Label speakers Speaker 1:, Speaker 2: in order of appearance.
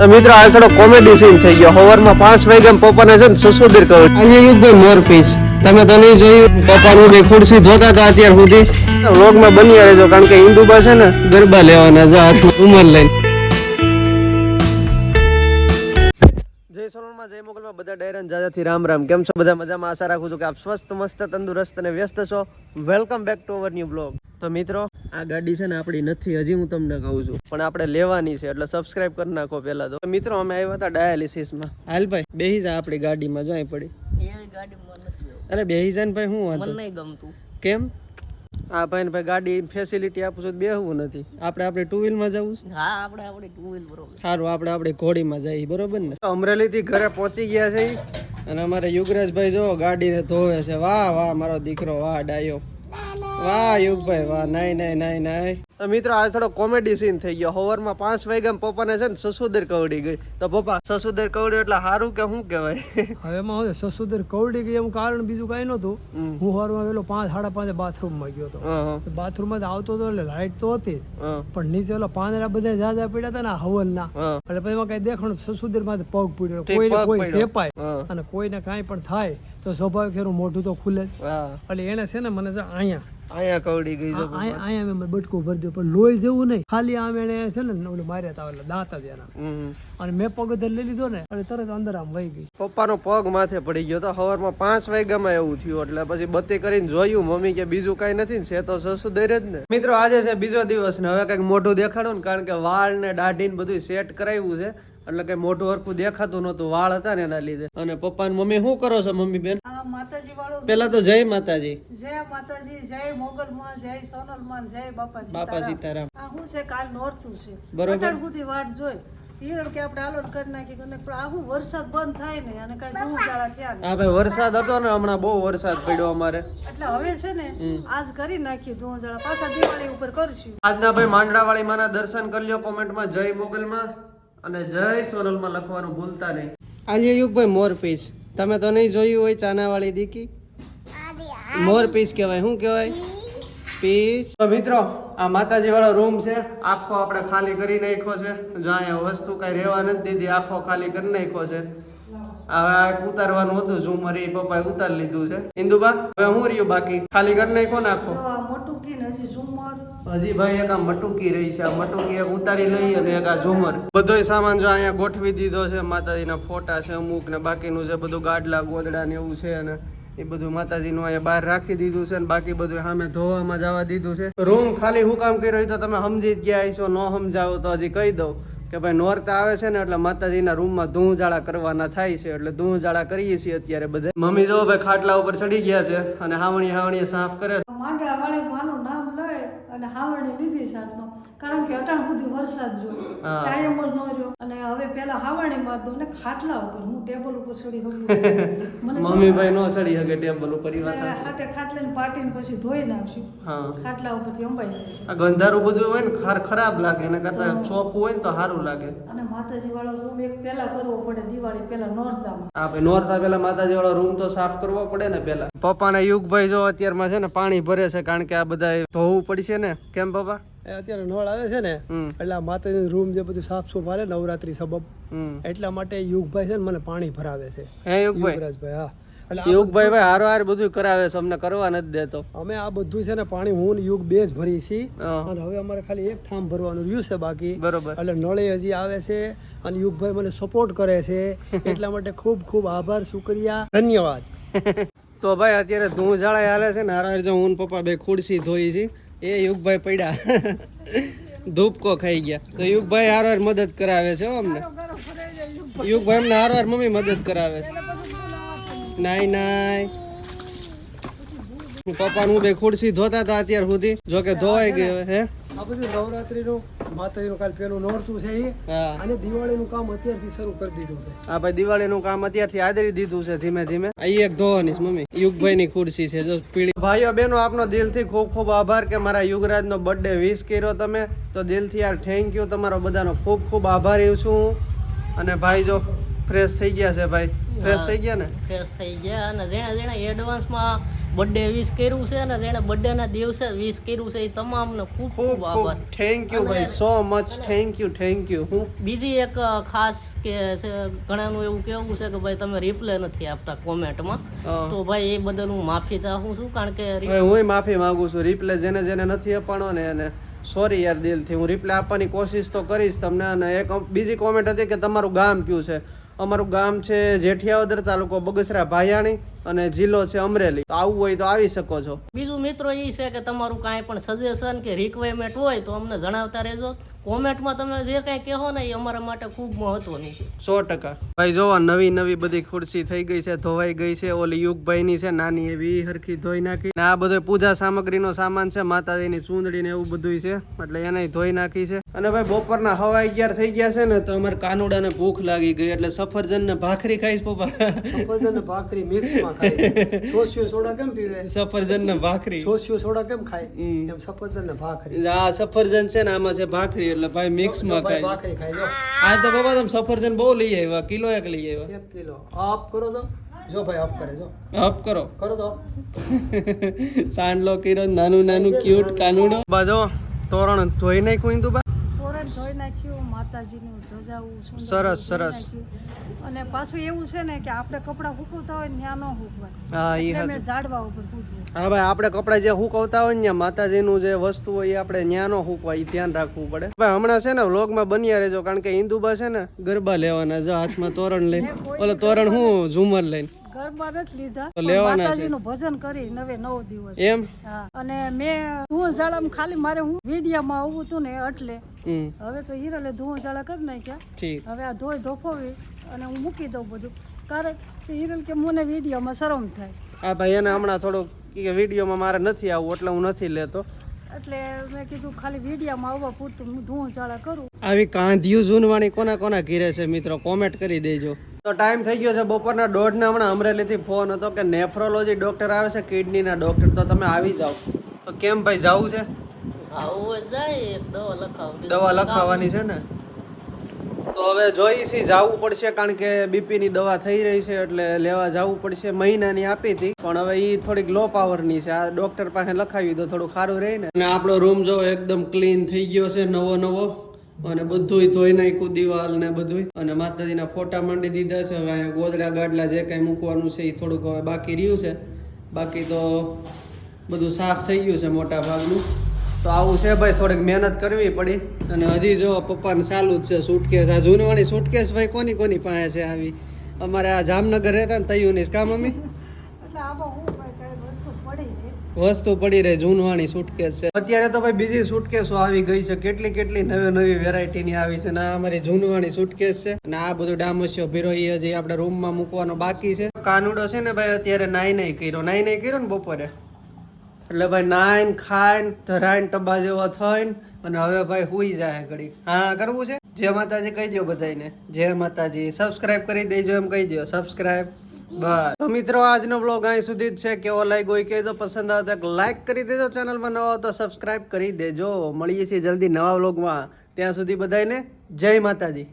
Speaker 1: તો મિત્રો આ થોડો કોમેડી સીન થઈ ગયો. હવારમાં પાંચ વાગ્યા પપ્પાને છે ને સુસુદીર કહું આજે યુદ્ધ મોર પીસ તમે તો નહીં જોયું? પપ્પાનું બે ખુરશી જોતા હતા અત્યાર સુધી. વ્લોગમાં બની રહેજો કારણ કે હિન્દુબા છે ને ગરબા લેવાના છે હાથમાં ઉંમર લઈને. જય જય મોગલમાં બધા ડેરન જાજાથી રામ રામ. કેમ છો બધા? મજામાં? આશા રાખું છું કે આપ સ્વસ્થ મસ્ત તંદુરસ્ત અને વ્યસ્ત છો. Welcome back to our new blog તો મિત્રો આ ગાડી છે ને આપણી નથી હજી હું તમને કહું છું. પણ આપણે લેવાની છે એટલે સબસ્ક્રાઇબ કરી નાખો પહેલા તો. મિત્રો અમે આવ્યા હતા ડાયાલિસિસમાં. હાલ ભાઈ બેહી જા આપણી ગાડીમાં જો અહીં પડી.
Speaker 2: એવી ગાડી મને નથી ગમતું.
Speaker 1: અરે બેહી જાય ને ભાઈ હું
Speaker 2: મને નહીં ગમતું.
Speaker 1: કેમ? આ ભાઈ ને ભાઈ ગાડી ફેસિલિટી આપું છું બેહવું નથી. આપણે આપણે ટુ વ્હીલમાં જવું છે?
Speaker 2: હા આપણે આપણે ટુ વ્હીલ બરોબર.
Speaker 1: સારું આપણે આપણે ઘોડીમાં જઈએ બરોબર ને? અમરેલી થી ઘરે પહોંચી ગયા છે અને અમારે યુગરાજભાઈ જો ગાડીને ધોવે છે. વાહ વાહ મારો દીકરો વાહ ડાયો. વાહ યુગભાઈ વાહ નહીં નહીં નહીં નહીં તો મિત્રો આ થોડો કોમેડી સીન થઈ ગયો. હોવરમાં પાંચ વાગ્યા પપ્પાને છે ને સસુદર કવડી ગઈ. તો પપ્પા સસુદર કવડી એટલે સારું કે શું કહેવાય?
Speaker 3: હવે એમાં સસુદર કવડી ગઈ એમ કારણ બીજું કાંઈ નહોતું. હું હોવરમાં વેલો પાંચ સાડા પાંચે બાથરૂમમાં ગયો હતો. બાથરૂમમાં આવતો હતો એટલે લાઇટ તો હતી પણ નીચે ઓલા પાંદડા બધા જાજા પડ્યા હતા ને હવનના.
Speaker 1: હં,
Speaker 3: એટલે પછી એમાં કઈ દેખાણું સસુદરમાં પગ પડ્યો. કોઈને કોઈ. સેપાય અને કોઈને કાંઈ પણ થાય તો સ્વાભાવિક એનું મોઢું તો ખુલે જ. એટલે એને છે ને મને અહીંયા
Speaker 1: અહીંયા કવડી ગઈ છે
Speaker 3: અહીંયા મેં બટકું ભરી પણ લોહી જેવું નહીં. ખાલી આમ એને છે ને ઓલું માર્યા હતા એટલે દાંત જ એના. અને મેં પગ ધર લઈ લીધો ને અને તરત અંદર આમ વહી ગઈ.
Speaker 1: પપ્પાનો પગ માથે પડી ગયો તો સવારમાં પાંચ વાગ્યામાં એવું થયું એટલે પછી બત્તી કરીને જોયું મમ્મી કે બીજું કઈ નથી ને છે તો સસુ દઈ જ ને. મિત્રો આજે છે બીજો દિવસ ને હવે કંઈક મોઢું દેખાડો ને કારણ કે વાળ ને દાઢી ને બધું સેટ કરાવ્યું છે. એટલે કઈ મોઢું હરખું દેખાતું નતું વાળ હતા ને એના લીધે. અને પપ્પા ને મમ્મી શું કરો છો મમ્મી બેન?
Speaker 2: માતાજી વાળું
Speaker 1: પેલા તો જય માતાજી.
Speaker 2: જય માતાજી જય મોગલમાં જય સોનલમાં જય બાપા
Speaker 1: બાપા
Speaker 2: સીતારામ. આ શું છે કાલ નોરતું છે.
Speaker 1: બરોબર.
Speaker 2: સુધી વાટ જોઈ. ઈરણ કે આપણે આલોટ કરી નાખી અને આવું વરસાદ બંધ થાય ને અને કાંઈ ધૂળ ઝાડા થયા
Speaker 1: હા ભાઈ વરસાદ હતો ને હમણાં બહુ વરસાદ પડ્યો અમારે.
Speaker 2: એટલે હવે છે ને આજ કરી નાખીએ ધૂળ પાછા દિવાળી ઉપર કરશું.
Speaker 1: આજના ભાઈ માંડળાવાળી માના દર્શન કરી લ્યો કોમેન્ટમાં. જય મોગલમાં. અને જય સોનલમાં લખવાનું ભૂલતા નહીં. આજે યુગભાઈ મોર પીસ. તમે તો નહીં જોયું હોય ચાનાવાળી દીકી? મોર પીસ કહેવાય. શું કહેવાય? પીસ. તો મિત્રો આ માતાજી વાળો રૂમ છે. આખો આપણે ખાલી કરી નાખ્યો છે. જો અહીંયા વસ્તુ કઈ રહેવા નથી દીધી આખો ખાલી કરી નાખ્યો છે. હવે ઉતારવાનું હતું ઝુમર એ પપ્પાએ ઉતારી લીધું છે. ઇન્દુબા હવે હું રહ્યું બાકી? ખાલી કરી નાખ્યો ને આખો
Speaker 2: જો આ મોટું કીન હજી ઝુમર
Speaker 1: હજી ભાઈ એક આ મટુકી રહી છે. આ મટુકી એક ઉતારી લઈ અને એક આ ઝુમર. બધોય સામાન જો અહીંયા ગોઠવી દીધો છે. માતાજીના ફોટા છે, અમુક ને બાકીનું છે, બધું ગાડલા, ગોદડા ને એવું છે અને એ બધું માતાજીનું અહીંયા બહાર રાખી દીધું છે અને બાકી બધું સામે ધોવામાં જવા દીધું છે. રૂમ ખાલી હું કામ કર્યો તો તમે સમજી જ ગયા છો ન સમજાવો તો હજી કહી દઉં કે ભાઈ નોરતા આવે છે ને એટલે માતાજીના રૂમમાં ધૂંજાળા કરવાના થાય છે. એટલે ધૂંજાળા કરીએ છીએ અત્યારે બધે. મમ્મી જો ભાઈ ખાટલા ઉપર ચડી ગયા છે અને હાવણી હાવણી સાફ કરે છે.
Speaker 2: માંડળા વાળી માનું કારણ કે અટાણ સુધી વરસાદ જો ટાઈમ જ ન રહ્યો. અને હવે પેલા હાવાણી માં દો ને ખાટલા ઉપર હું ટેબલ ઉપર ચડી શકું મને
Speaker 1: મમ્મી ભાઈ નો ચડી શકે ટેબલ ઉપર ઈ વાત
Speaker 2: એટલે
Speaker 1: ખાટલે
Speaker 2: ને પાટી ને પછી ધોઈ નાખશું.
Speaker 1: હા.
Speaker 2: ખાટલા ઉપરથી અંબાઈ જાય
Speaker 1: આ ગંધારું બધું હોય ને ખાર ખરાબ લાગે ને કરતા ચોક હોય ને તો સારું લાગે.
Speaker 2: અને માતાજી વાળો રૂમ એક પેલા કરવો પડે દિવાળી પેલા નોરતામાં.
Speaker 1: હા ભાઈ નોરતા પેલા માતાજી વાળો રૂમ તો સાફ કરવો પડે ને પેલા પપ્પા ના યુગભાઈ જો અત્યારમાં છે ને પાણી ભરે છે કારણ કે આ બધા ધોવું પડશે ને. કેમ પપ્પા?
Speaker 3: અત્યારે નળ આવે છે ને એટલે આ માતાજી રૂમ જે બધું સાફ સુફ આવે નવરાત્રી સબબ. એટલા માટે યુગભાઈ છે ને મને પાણી ભરાવે છે.
Speaker 1: હે યુગભાઈ?
Speaker 3: હા.
Speaker 1: યુગભાઈ ભાઈ હારો હાર બધું કરાવે છે અમને કરવા નથી દેતો.
Speaker 3: અમે આ બધું છે ને પાણી હું યુગ બે જ ભરી
Speaker 1: છી.
Speaker 3: અને હવે અમારે ખાલી એક ઠામ ભરવાનું રહ્યું છે બાકી.
Speaker 1: બરોબર.
Speaker 3: એટલે નળે હજી આવે છે અને યુગભાઈ મને સપોર્ટ કરે છે. એટલા માટે ખૂબ ખૂબ આભાર શુક્રિયા ધન્યવાદ.
Speaker 1: તો ભાઈ અત્યારે ધૂંઝાળા હાલે છે ને હારા હાર જો હું પપ્પા બે ખુરશી ધોઈ છે. એ યુગભાઈ પડ્યા. ધૂપકો ખાઈ ગયા. તો યુગભાઈ હાર હાર મદદ કરાવે છે હો અમને. યુગભાઈ. અમને હાર હાર મમ્મી મદદ કરાવે છે. નાય નાય પપ્પા પપ્પાનું બે ખુરશી ધોતા હતા અત્યાર સુધી. જો કે ધોવાઈ ગઈ હે?
Speaker 3: આ બધું નવરાત્રીનું માતાજીનું કાલ પેલું નોરતું છે એ. અને દિવાળીનું કામ અત્યારથી શરૂ કરી દીધું છે.
Speaker 1: હા ભાઈ દિવાળીનું કામ અત્યારથી આદરી દીધું છે ધીમે ધીમે. આ એક ધોવાની મમ્મી. યુગભાઈ ની ખુરશી છે જો પીળી. ભાઈઓ બહેનો આપનો દિલથી ખૂબ ખૂબ આભાર કે મારા યુગરાજનો બર્થડે વિશ કર્યો તમે. તો દિલથી યાર થેન્ક યુ તમારો બધાનો ખૂબ ખૂબ આભારી છું અને ભાઈ જો ફ્રેશ થઈ ગયા છે ભાઈ. ફ્રેશ થઈ ગયા ને?
Speaker 4: ફ્રેશ થઈ ગયા અને જેણે જેણે એડવાન્સમાં બર્થડે વિશ કર્યું છે અને જેણે બર્થડે ના દિવસે વિશ કર્યું છે એ તમામને ખૂબ
Speaker 1: ખૂબ
Speaker 4: આભાર.
Speaker 1: થેન્ક યુ ભાઈ so much thank you thank you હું
Speaker 4: બીજી એક ખાસ કે છે ઘણાનું એવું કેવું છે કે ભાઈ તમે રિપ્લે નથી આપતા કોમેન્ટમાં. તો ભાઈ એ બદલ હું માફી ચાહું છું કારણ કે
Speaker 1: હું માફી માંગુ છું. રિપ્લે જેને જેને નથી આપવાનો ને એને સોરી યાર દિલથી. હું રિપ્લે આપવાની કોશિશ તો કરીશ તમને અને એક બીજી કોમેન્ટ હતી કે તમારું ગામ કયું છે? અમારું ગામ છે જેઠિયાવદર તાલુકો બગસરા ભાયાણી. અને જિલ્લો છે અમરેલી. તો આવવું હોય તો આવી શકો છો.
Speaker 4: બીજું મિત્રો એ છે કે તમારું કાંઈ પણ સજેશન કે રિક્વાયરમેન્ટ હોય તો અમને જણાવતા રહેજો. કોમેન્ટમાં તમે જે કાંઈ કહો ને એ અમારા માટે ખૂબ મહત્વનું છે.
Speaker 1: સો ટકા. ભાઈ જોવા નવી નવી બધી ખુરશી થઈ ગઈ છે ધોવાઈ ગઈ છે ઓલી યુગભાઈની છે નાની એવી હરખી ધોઈ નાખી. ને આ બધો પૂજા સામગ્રીનો સામાન છે માતાજીની ચૂંદડી ને એવું બધું છે. એટલે એને ધોઈ નાખી છે. અને ભાઈ બપોરના હવા અગિયાર થઈ ગયા છે ને તો અમારે કાનુડાને ભૂખ લાગી ગઈ એટલે સફરજન ને ભાખરી ખાઈશ પપ્પા.
Speaker 3: સફરજન ને ભાખરી મિક્સમાં ખાય. સોસિયો સોડા કેમ પીવે?
Speaker 1: સફરજન ને ભાખરી.
Speaker 3: સોસ્યો સોડા કેમ ખાય? એમ સફરજન ને ભાખરી.
Speaker 1: આ સફરજન છે ને આમાં છે ભાખરી એટલે ભાઈ મિક્સમાં ખાય.
Speaker 3: ભાખરી ખાય
Speaker 1: આ તો બાબા તમે સફરજન બહુ લઈ આવ્યા કિલો એક લઈ આવ્યા.
Speaker 3: એક કિલો. આપ કરો તો. જો ભાઈ આપ કરે જો.
Speaker 1: અપ કરો.
Speaker 3: કરો તો.
Speaker 1: સાંડલો કીરો નાનું નાનું ક્યુટ કાનુડો. બાજો તોરણ ધોઈ નાખ્યું તું બા
Speaker 2: તોરણ ધોઈ નાખ્યું માતાજીનું ધજાવું
Speaker 1: સરસ, સરસ.
Speaker 2: અને પાછું એવું છે ને કે આપણે કપડાં હુકવતા હોય ત્યાં ન હુકવાય.
Speaker 1: હા એ
Speaker 2: મેં ઝાડવા ઉપર
Speaker 1: હા ભાઈ આપણે કપડા જે હુકવતા હોય ને ત્યાં માતાજીનું જે વસ્તુ હોય એ આપણે ન્યા નો હુકવા એ ધ્યાન રાખવું પડે. ભાઈ હમણાં છે ને વ્લોગમાં બન્યા રહેજો કારણ કે ઇન્દુબા છે ને ગરબા લેવાના જો હાથમાં તોરણ લઈને. ઓલો તોરણ હું ઝુમર લઈને.
Speaker 2: ગરબા નથી લીધા.
Speaker 1: તો લેવાના છે.
Speaker 2: માતાજીનું ભજન કરી નવે નવ દિવસ.
Speaker 1: એમ?
Speaker 2: અને મેં ધુવણ ઝાડામાં ખાલી મારે હું વિડીયામાં આવવું હતું ને એટલે. હવે તો હિરલે ધુવણ ઝાડા કરી નાખ્યા. હવે આ ધોઈ ધોફોવી અને હું મૂકી દઉં બધું. કારણ કે હિરલ કે મને વિડીયોમાં શરમ થાય.
Speaker 1: ભાઈ એને હમણાં થોડુંક કે વિડીયોમાં મારે નથી આવવું એટલે હું નથી લેતો.
Speaker 2: એટલે મેં કીધું ખાલી વિડીયામાં આવવા પૂરતું હું ધુવણ ઝાડા કરું.
Speaker 1: આવી કાંધિયું ઝૂનવાણી કોના કોના ઘીરે છે મિત્રો? કોમેન્ટ કરી દેજો. તો ટાઈમ થઈ ગયો છે બપોરના દોઢને. હમણાં અમરેલીથી ફોન હતો કે નેફ્રોલોજી ડોક્ટર આવે છે કિડનીના ડોક્ટર તો તમે આવી જાઓ. તો કેમ ભાઈ જવું છે?
Speaker 4: દવા
Speaker 1: લખાવવાની. છે ને? તો હવે જોઈ છે જવું પડશે કારણ કે બીપી ની દવા થઈ રહી છે એટલે લેવા જવું પડશે. મહિનાની આપી હતી પણ હવે એ થોડીક લો પાવરની છે. આ ડોક્ટર પાસે લખાવી દો થોડું સારું રહે ને. અને આપણો રૂમ જો એકદમ ક્લીન થઈ ગયો છે નવો નવો અને બધુંય ધોઈ નાખ્યું, દિવાલ ને બધુંય. અને માતાજીના ફોટા માંડી દીધા છે. હવે અહીંયા ગોદડા ગાડલા જે કાંઈ મૂકવાનું છે એ થોડુંક હવે બાકી રહ્યું છે. બાકી તો બધું સાફ થઈ ગયું છે મોટા ભાગનું. તો આવું છે ભાઈ, થોડીક મહેનત કરવી પડી. અને હજી જો પપ્પાને ચાલુ જ છે સુટકેસ આ જૂનવાણી સુટકેસ ભાઈ કોની કોની પાસે છે આવી? અમારે આ જામનગર રહેતા ને તૈયુની કા મમ્મી
Speaker 2: એટલે આમાં હું ભાઈ કઈ વસ્તુ પડી રહે
Speaker 1: વસ્તુ પડી જૂનવાણી સુટકેસ છે. અત્યારે તો ભાઈ બીજી સુટકેસો આવી ગઈ છે કેટલી કેટલી નવી નવી વેરાયટીની આવી છે ને આ અમારી જૂનવાણી સુટકેસ છે. અને આ બધું ડામસ્યો ભીરો એ હજી આપણે રૂમમાં મૂકવાનો બાકી છે. કાનુડો છે ને ભાઈ અત્યારે નાઈ નહીં કર્યો નાઈ નહીં કર્યો ને બપોરે. એટલે ભાઈ નાઈન ખાઈન ધરાઈન ટબા જેવો થઈને અને હવે ભાઈ હુઈ જાય ઘડી હા કરવું છે? જય માતાજી કહી દો બધાને જય માતાજી. સબસ્ક્રાઇબ કરી દેજો એમ કહી દો સબસ્ક્રાઇબ બસ. તો મિત્રો, આજનો બ્લોગ અહીં સુધી જ છે. કેવો લાગ્યો હોય કહી દો પસંદ આવે તો લાઈક કરી દેજો ચેનલમાં નવા તો સબસ્ક્રાઈબ કરી દેજો. મળીએ છીએ જલ્દી નવા બ્લોગમાં ત્યાં સુધી બધાને જય માતાજી.